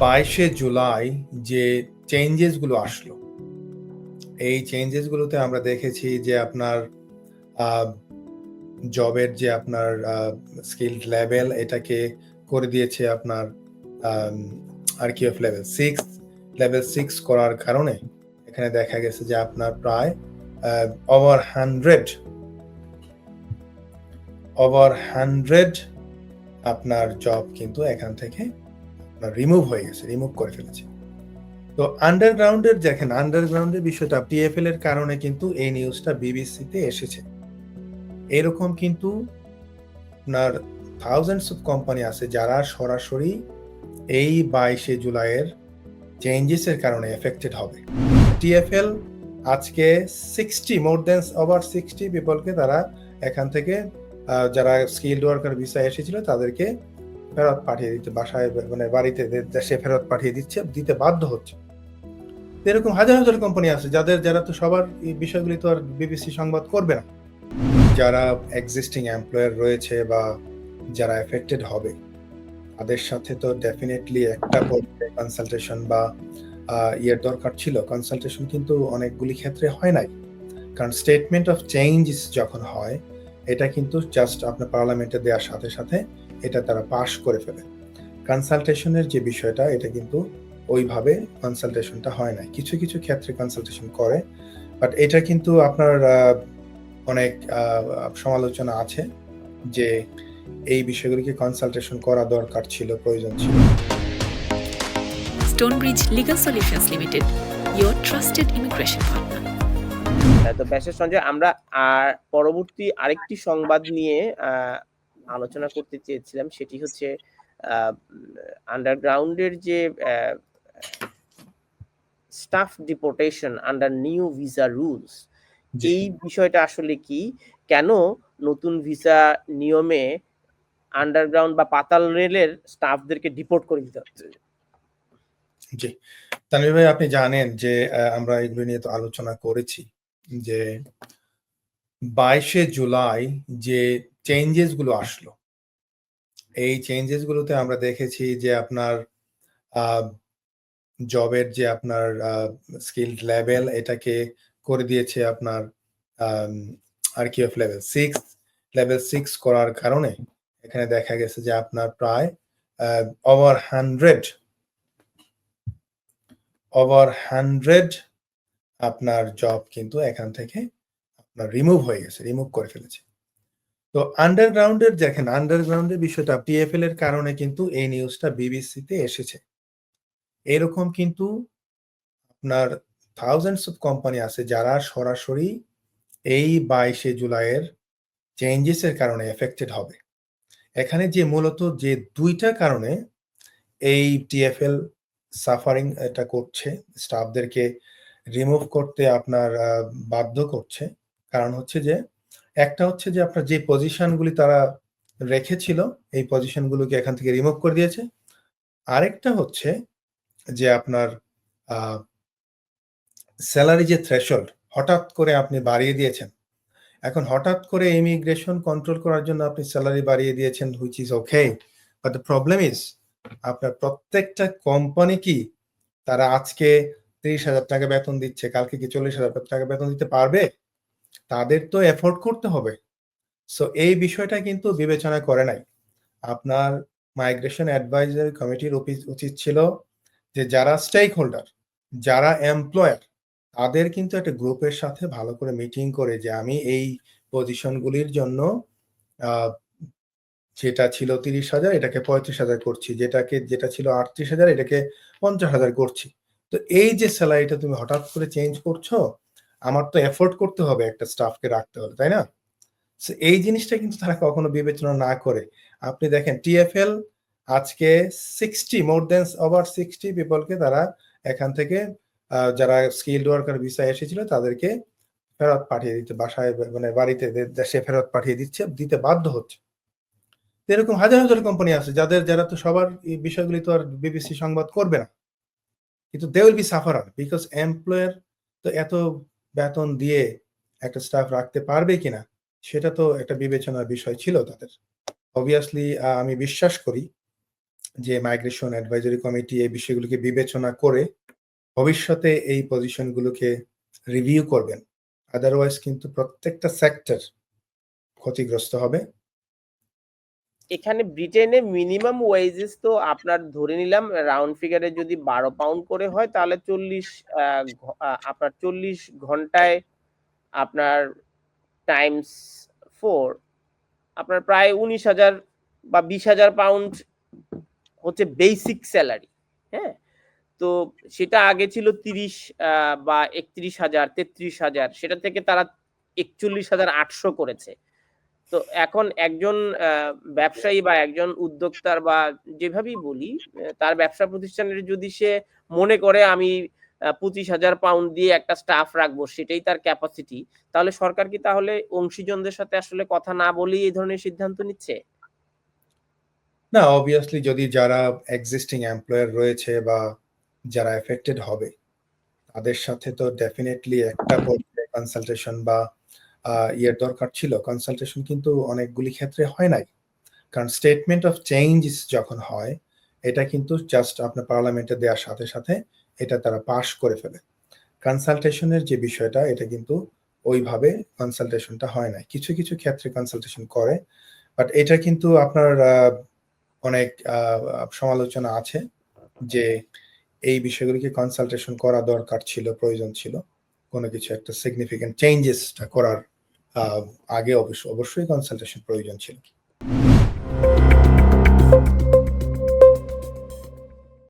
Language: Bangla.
বাইশে জুলাই যে চেঞ্জেসগুলো আসলো, এই চেঞ্জেস গুলোতে আমরা দেখেছি যে আপনার জবের যে আপনার স্কিল লেভেল এটাকে করে দিয়েছে আপনার আর কি of level six level six করার কারণে এখানে দেখা গেছে যে আপনার প্রায় ওভার হান্ড্রেড ওভার হান্ড্রেড আপনার জব কিন্তু এখান থেকে রিমুভ হয়ে গেছে রিমুভ করে ফেলেছে। তো আন্ডারগ্রাউন্ডের দেখেন আন্ডারগ্রাউন্ডের বিষয়টা পিএফএল এর কারণে কিন্তু এই নিউজটা বিবিসিতে এসেছে। এরকম কিন্তু আপনার থাউজেন্ডস অফ কোম্পানি আছে যারা সরাসরি এই বাইশে জুলাইয়ের চেঞ্জেসের কারণে এফেক্টেড হবে। টিএফএল আজকে sixty more than over sixty পিপলকে তারা এখান থেকে যারা স্কিল্ড ওয়ার্কার ভিসা এসেছিল তাদেরকে ফেরত পাঠিয়ে দিচ্ছে, বাসায় মানে বাড়িতে দেশে ফেরত পাঠিয়ে দিচ্ছে, দিতে বাধ্য হচ্ছে। এরকম হাজার হাজার কোম্পানি আছে, যাদের যারা তো সবার এই বিষয়গুলি তো আর বিবিসি সংবাদ করবে না। যারা এক্সিস্টিং এমপ্লয়ার রয়েছে বা যারা এফেক্টেড হবে, তাদের সাথে তো ডেফিনেটলি একটা কনসালটেশন বা ইয়ের দরকার ছিল। কনসালটেশন কিন্তু অনেকগুলি ক্ষেত্রে হয় নাই। কারণ স্টেটমেন্ট অফ চেঞ্জ যখন হয় এটা কিন্তু জাস্ট আপনার পার্লামেন্টে দেওয়ার সাথে সাথে এটা তারা পাশ করে ফেলে। কনসালটেশনের যে বিষয়টা এটা কিন্তু ওইভাবে কনসালটেশনটা হয় না। কিছু কিছু ক্ষেত্রে কনসালটেশন করে বাট এটা কিন্তু আপনার অনেক সমালোচনা আছে যে এই বিষয়গুলিকে কনসালটেশন করা দরকার ছিল প্রয়োজন ছিল। Stonebridge Legal Solutions Limited, your trusted immigration partner. তো ব্যাসের সঞ্জয় আমরা আর পরবর্তী আরেকটি সংবাদ নিয়ে আলোচনা করতে চেয়েছিলাম সেটি হচ্ছে আন্ডারগ্রাউন্ডের যে staff deportation under new visa rules এই বিষয়টা আসলে কি? কেন নতুন ভিসা নিয়মে আন্ডারগ্রাউন্ড বা পাতাল রেলের স্টাফদেরকে ডিপোর্ট করে দিতে হচ্ছে? জি। তানভীর ভাই আপনি জানেন যে আমরা এগুলো নিয়ে তো আলোচনা করেছি। যে বাইশে জুলাই যে চেঞ্জেসগুলো আসলো, এই চেঞ্জেস গুলোতে আমরা দেখেছি যে আপনার জবের যে আপনার স্কিল লেভেল এটাকে করে দিয়েছে আপনার আর কি of level six level six করার কারণে এখানে দেখা গেছে যে আপনার প্রায় ওভার হান্ড্রেড ওভার হান্ড্রেড আপনার জব কিন্তু এখান থেকে আপনার রিমুভ হয়ে গেছে রিমুভ করে ফেলেছে। তো আন্ডারগ্রাউন্ডের দেখেন আন্ডারগ্রাউন্ডের বিষয়টা পিএফএল এর কারণে কিন্তু এই নিউজটা বিবিসিতে এসেছে। এরকম কিন্তু আপনার থাউজেন্ডস অফ কোম্পানি আছে যারা সরাসরি এই বাইশে জুলাইয়ের চেঞ্জেসের কারণে এফেক্টেড হবে। এখানে যে মূলত যে দুইটা কারণে এই টিএফএল সাফারিং এটা করছে স্টাফদেরকে রিমুভ করতে আপনার বাধ্য করছে। কারণ হচ্ছে যে, একটা হচ্ছে যে আপনার যে পজিশনগুলি তারা রেখেছিল, এই পজিশনগুলোকে এখান থেকে রিমুভ করে দিয়েছে। আরেকটা হচ্ছে যে আপনার স্যালারি যে থ্রেশল্ড হঠাৎ করে আপনি বাড়িয়ে দিয়েছেন। এখন হঠাৎ করে ইমিগ্রেশন কন্ট্রোল করার জন্য আপনি স্যালারি বাড়িয়ে দিয়েছেন which is okay but the problem is আপনার প্রত্যেকটা কোম্পানি কি তারা আজকে তিরিশ হাজার টাকা বেতন দিচ্ছে, কালকে কি চল্লিশ হাজার টাকা বেতন দিতে পারবে? তাদের তো এফোর্ড করতে হবে। সো এই বিষয়টা কিন্তু বিবেচনা করে নাই। আপনার মাইগ্রেশন অ্যাডভাইজারি কমিটির উচিত ছিল যে যারা স্টেক হোল্ডার যারা এমপ্লয়ার তাদের কিন্তু একটা গ্রুপের সাথে ভালো করে মিটিং করে যে আমি এই পজিশনগুলির জন্য যেটা ছিল তিরিশ হাজার, এটাকে পঁয়ত্রিশ হাজার করছি। যেটাকে, যেটা ছিল আটত্রিশ হাজার, এটাকে পঞ্চাশ হাজার করছি। তো এই যে স্যালারিটা তুমি হঠাৎ করে চেঞ্জ করছ, আমার তো এফোর্ড করতে হবে একটা স্টাফকে রাখতে হবে তাই না? এই জিনিসটা কিন্তু তারা কখনো বিবেচনা না করে। আপনি দেখেন টিএফএল আজকে sixty more than over sixty পিপলকে তারা এখান থেকে যারা স্কিল্ড ওয়ার্কার ভিসা এসেছিল, তাদেরকে ফেরত পাঠিয়ে দিতে, বাসায় মানে বাড়িতে দেশে ফেরত পাঠিয়ে দিচ্ছে, দিতে বাধ্য হচ্ছে। এরকম হাজার হাজার কোম্পানি আছে, যাদের, যারা তো সবার এই বিষয়গুলি তো আর বিবিসি সংবাদ করবে না। কিন্তু they will be sufferer because employer তো এত বেতন দিয়ে একটা স্টাফ রাখতে পারবে কিনা, সেটা তো একটা বিবেচনার বিষয় ছিল তাদের। অবভিয়াসলি আমি বিশ্বাস করি যে মাইগ্রেশন অ্যাডভাইজারি কমিটি এই বিষয়গুলোকে বিবেচনা করে ভবিষ্যতে এই পজিশনগুলোকে রিভিউ করবেন। আদারওয়াইজ কিন্তু প্রত্যেকটা সেক্টর ক্ষতিগ্রস্ত হবে। এখানে ব্রিটেনে মিনিমাম ওয়েজেস তো আপনার ধরে নিলাম রাউন্ড ফিগারে যদি বারো পাউন্ড করে হয়, তাহলে চল্লিশ আপনার চল্লিশ ঘন্টায় আপনার টাইমস ফোর আপনার প্রায় উনিশ হাজার বা বিশ হাজার পাউন্ড হচ্ছে বেসিক স্যালারি হ্যাঁ? তো সেটা আগে ছিল তিরিশ বা একত্রিশ হাজার, তেত্রিশ হাজার, সেটা থেকে তারা একচল্লিশ হাজার আটশো করেছে। তো এখন একজন ব্যবসায়ী বা একজন উদ্যোক্তার বা যেভাবেই বলি তার ব্যবসা প্রতিষ্ঠানের যদি সে মনে করে আমি পঁচিশ হাজার পাউন্ড দিয়ে একটা স্টাফ রাখব, সেটাই তার ক্যাপাসিটি তাহলে সরকার কি তাহলে অংশীজনদের সাথে আসলে কথা না বলেই এই ধরনের সিদ্ধান্ত নিচ্ছে? না অবভিয়াসলি যদি যারা এক্সিস্টিং এমপ্লয়ার রয়েছে বা যারা এফেক্টেড হবে, তাদের সাথে তো ডেফিনেটলি একটা কনসালটেশন বা ইয়ের দরকার ছিল। কনসালটেশন কিন্তু অনেকগুলি ক্ষেত্রে হয় নাই। কারণ স্টেটমেন্ট অফ চেঞ্জ যখন হয়, এটা কিন্তু জাস্ট আপনার পার্লামেন্টে দেওয়ার সাথে সাথে এটা তারা পাশ করে ফেলে। কনসালটেশনের যে বিষয়টা, এটা কিন্তু ওইভাবে কনসালটেশনটা হয় না কিছু কিছু ক্ষেত্রে কনসালটেশন করে বাট এটা কিন্তু আপনার অনেক সমালোচনা আছে যে এই বিষয়গুলিকে কনসালটেশন করা দরকার ছিল, প্রয়োজন ছিল। কোনো কিছু একটা সিগনিফিকেন্ট চেঞ্জেসটা করার আগে অবশ্য অবশ্যই কনসালটেশন প্রয়োজন ছিল।